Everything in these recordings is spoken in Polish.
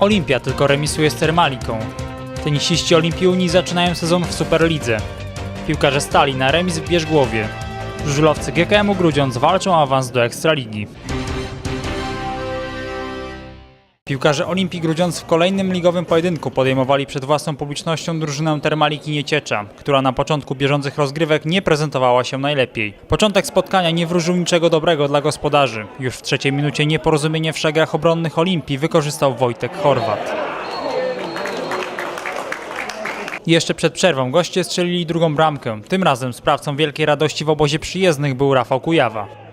Olimpia tylko remisuje z Termaliką. Tenisiści Olimpiuni zaczynają sezon w Superlidze. Piłkarze stali na remis w Bierzgłowie. Żużlowcy GKM-u Grudziądz walczą o awans do Ekstraligi. Piłkarze Olimpii Grudziądz w kolejnym ligowym pojedynku podejmowali przed własną publicznością drużynę Termaliki Nieciecza, która na początku bieżących rozgrywek nie prezentowała się najlepiej. Początek spotkania nie wróżył niczego dobrego dla gospodarzy. Już w trzeciej minucie nieporozumienie w szagach obronnych Olimpii wykorzystał Wojtek Chorwat. Jeszcze przed przerwą goście strzelili drugą bramkę. Tym razem sprawcą wielkiej radości w obozie przyjezdnych był Rafał Kujawa.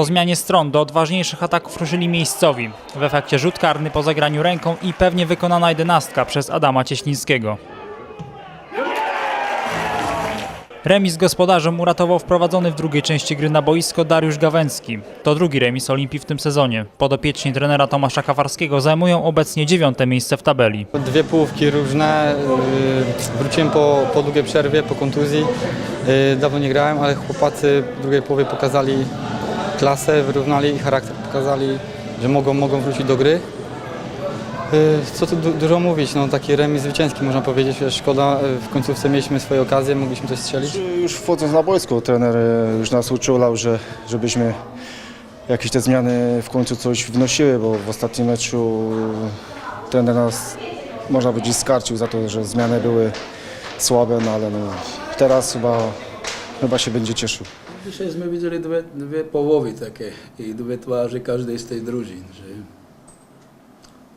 Po zmianie stron do odważniejszych ataków ruszyli miejscowi. W efekcie rzut karny po zagraniu ręką i pewnie wykonana jedenastka przez Adama Cieślińskiego. Remis gospodarzom uratował wprowadzony w drugiej części gry na boisko Dariusz Gawęcki. To drugi remis Olimpii w tym sezonie. Podopieczni trenera Tomasza Kawarskiego zajmują obecnie dziewiąte miejsce w tabeli. Dwie połówki różne. yy, Wróciłem po, po długiej przerwie, po kontuzji. Yy, Dawno nie grałem, ale chłopacy w drugiej połowie pokazali klasę, wyrównali i charakter pokazali, że mogą, mogą wrócić do gry. Yy, Co tu du- dużo mówić, no taki remis zwycięski można powiedzieć. Szkoda, yy, w końcówce mieliśmy swoje okazje, mogliśmy coś strzelić. Już wchodząc na boisko, trener e, już nas uczulał, że żebyśmy jakieś te zmiany w końcu coś wnosiły, bo w ostatnim meczu trener nas, można powiedzieć, skarcił za to, że zmiany były słabe, no ale no, teraz chyba, chyba się będzie cieszył. Dzisiaj jsme viděli dvě, dvě polovy také i dvě tváře každej z tej družín. Že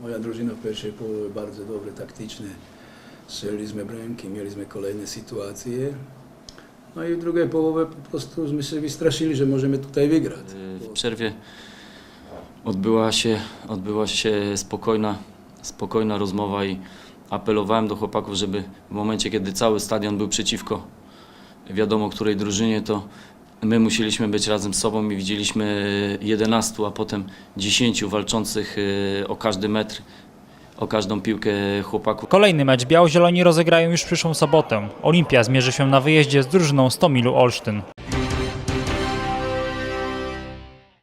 moja družina v pierwszej połowie bardzo dobre, taktyczne. Strzelili sme bramki, mieli sme kolejne sytuacje. No i w drugiej połowie po prostu sme się wystraszyli, że możemy tutaj wygrać. W przerwie odbyła się, odbyła się spokojna, spokojna rozmowa i apelowałem do chłopaków, żeby w momencie, kiedy cały stadion był przeciwko wiadomo której drużynie, to my musieliśmy być razem z sobą i widzieliśmy 11, a potem 10 walczących e, o każdy metr, o każdą piłkę chłopaków. Kolejny mecz biało-zieloni rozegrają już przyszłą sobotę. Olimpia zmierzy się na wyjeździe z drużyną Stomilu Olsztyn.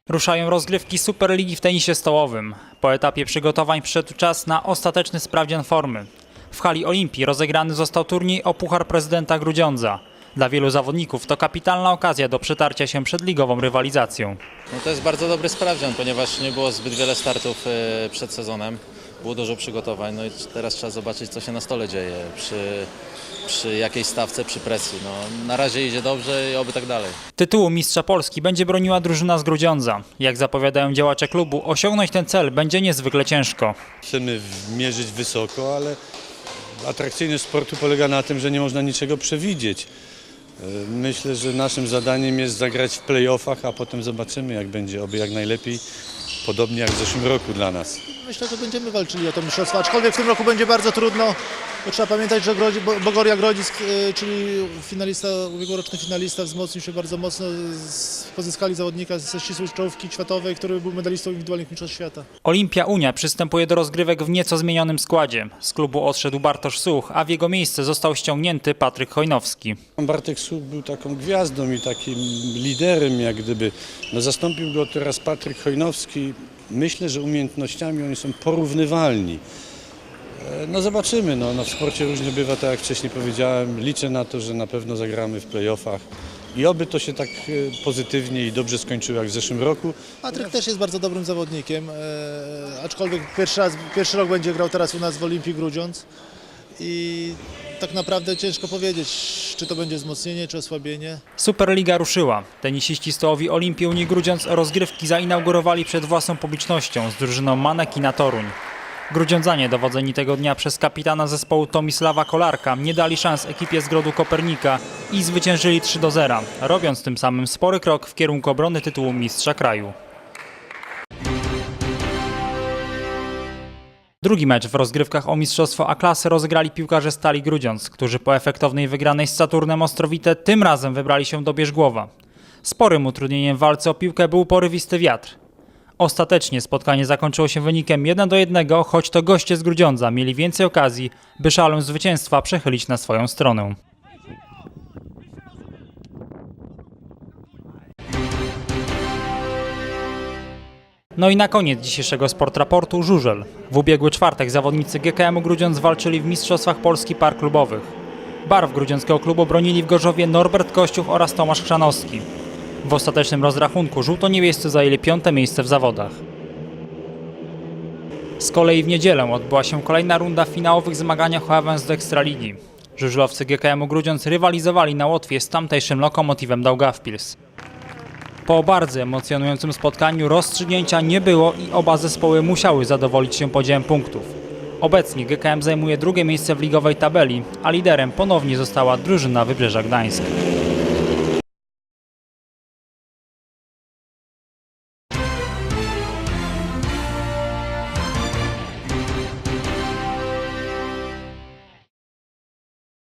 Ruszają rozgrywki Superligi w tenisie stołowym. Po etapie przygotowań przyszedł czas na ostateczny sprawdzian formy. W hali Olimpii rozegrany został turniej o Puchar Prezydenta Grudziądza. Dla wielu zawodników to kapitalna okazja do przetarcia się przed ligową rywalizacją. No to jest bardzo dobry sprawdzian, ponieważ nie było zbyt wiele startów e, przed sezonem. Było dużo przygotowań, no i teraz trzeba zobaczyć, co się na stole dzieje przy, przy jakiej stawce, przy presji. No, na razie idzie dobrze i oby tak dalej. Tytułu mistrza Polski będzie broniła drużyna z Grudziądza. Jak zapowiadają działacze klubu, osiągnąć ten cel będzie niezwykle ciężko. Chcemy mierzyć wysoko, ale atrakcyjność sportu polega na tym, że nie można niczego przewidzieć. E, Myślę, że naszym zadaniem jest zagrać w playoffach, a potem zobaczymy, jak będzie, oby jak najlepiej, podobnie jak w zeszłym roku dla nas. Myślę, że będziemy walczyli o to mistrzostwo, aczkolwiek w tym roku będzie bardzo trudno, bo trzeba pamiętać, że Grodzi, Bo- Bogoria Grodzisk, y, czyli finalista, ubiegłoroczny finalista wzmocnił się bardzo mocno, pozyskali zawodnika ze ścisłej czołówki światowej, który był medalistą indywidualnych mistrzostw świata. Olimpia Unia przystępuje do rozgrywek w nieco zmienionym składzie. Z klubu odszedł Bartosz Such, a w jego miejsce został ściągnięty Patryk Hojnowski. Bartek Słup był taką gwiazdą i takim liderem, jak gdyby. No, zastąpił go teraz Patryk Hojnowski. Myślę, że umiejętnościami oni są porównywalni. E, No zobaczymy, no, no w sporcie różnie bywa, tak jak wcześniej powiedziałem. Liczę na to, że na pewno zagramy w playoffach i oby to się tak e, pozytywnie i dobrze skończyło jak w zeszłym roku. Patryk też jest bardzo dobrym zawodnikiem, e, aczkolwiek pierwszy, raz, pierwszy rok będzie grał teraz u nas w Olimpii Grudziądz i tak naprawdę ciężko powiedzieć, czy to będzie wzmocnienie, czy osłabienie. Superliga ruszyła. Tenisiści stołowi Olimpii Unii Grudziądz rozgrywki zainaugurowali przed własną publicznością z drużyną Maneki na Toruń. Grudziądzanie dowodzeni tego dnia przez kapitana zespołu Tomisława Kolarka nie dali szans ekipie z Grodu Kopernika i zwyciężyli 3 do 0, robiąc tym samym spory krok w kierunku obrony tytułu mistrza kraju. Drugi mecz w rozgrywkach o mistrzostwo A-klasy rozegrali piłkarze Stali Grudziądz, którzy po efektownej wygranej z Saturnem Ostrowite tym razem wybrali się do Bierzgłowa. Sporym utrudnieniem w walce o piłkę był porywisty wiatr. Ostatecznie spotkanie zakończyło się wynikiem 1 do 1, choć to goście z Grudziądza mieli więcej okazji, by szalę zwycięstwa przechylić na swoją stronę. No i na koniec dzisiejszego sportraportu Żużel. W ubiegły czwartek zawodnicy GKM-u Grudziądz walczyli w Mistrzostwach Polski Par Klubowych. Barw grudziąckiego klubu bronili w Gorzowie Norbert Kościuch oraz Tomasz Chrzanowski. W ostatecznym rozrachunku żółto-niebiescy zajęli piąte miejsce w zawodach. Z kolei w niedzielę odbyła się kolejna runda w finałowych zmaganiach o awans do Ekstraligi. Żużlowcy GKM-u Grudziądz rywalizowali na Łotwie z tamtejszym lokomotywem Daugavpils. Po bardzo emocjonującym spotkaniu rozstrzygnięcia nie było i oba zespoły musiały zadowolić się podziałem punktów. Obecnie GKM zajmuje drugie miejsce w ligowej tabeli, a liderem ponownie została drużyna Wybrzeża Gdańsk.